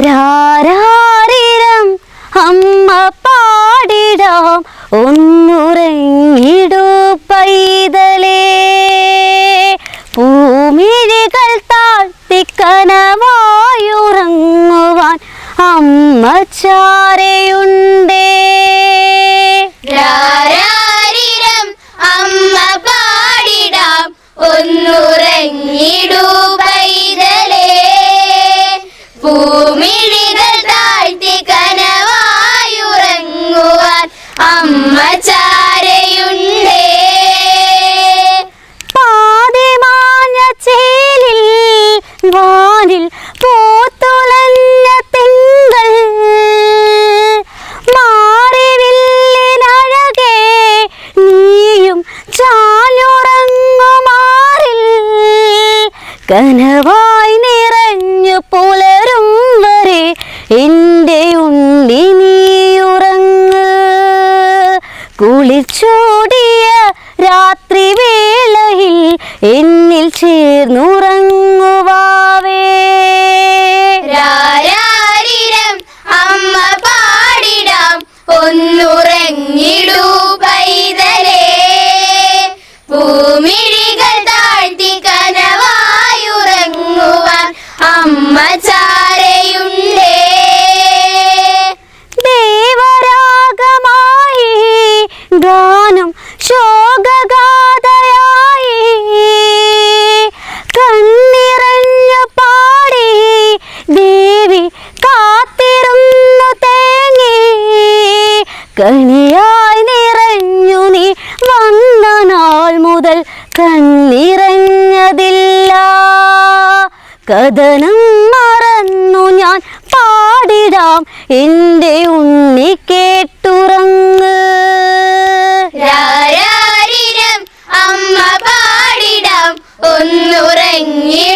രാരാരിരം അമ്മ പാടിടാം ഒന്നുറങ്ങിടൂ പൈതലേ. പൂമിഴികൾ താഴ്ത്തിക്കനവായുറങ്ങുവാൻ കനവായി നിറഞ്ഞു പുലരും വരെ എന്റെ ഉണ്ണി നീയുറങ്ങ് കുളിച്ചോടിയ രാത്രി വേളയിൽ എന്നിൽ ചേർന്നുറങ്ങുവാവേ ദേവരാഗമായി ഗാനം പാടി ദേവി തേങ്ങി. കണിയായി നിറഞ്ഞു നീ വന്ന നാൾ മുതൽ കണ്ണിറഞ്ഞതില്ല. കഥനം മറന്നു ഞാൻ പാടിടാം. എന്റെ ഉണ്ണി കേട്ടുറങ്ങ്. അമ്മ പാടിടാം. ഒന്നുറങ്ങി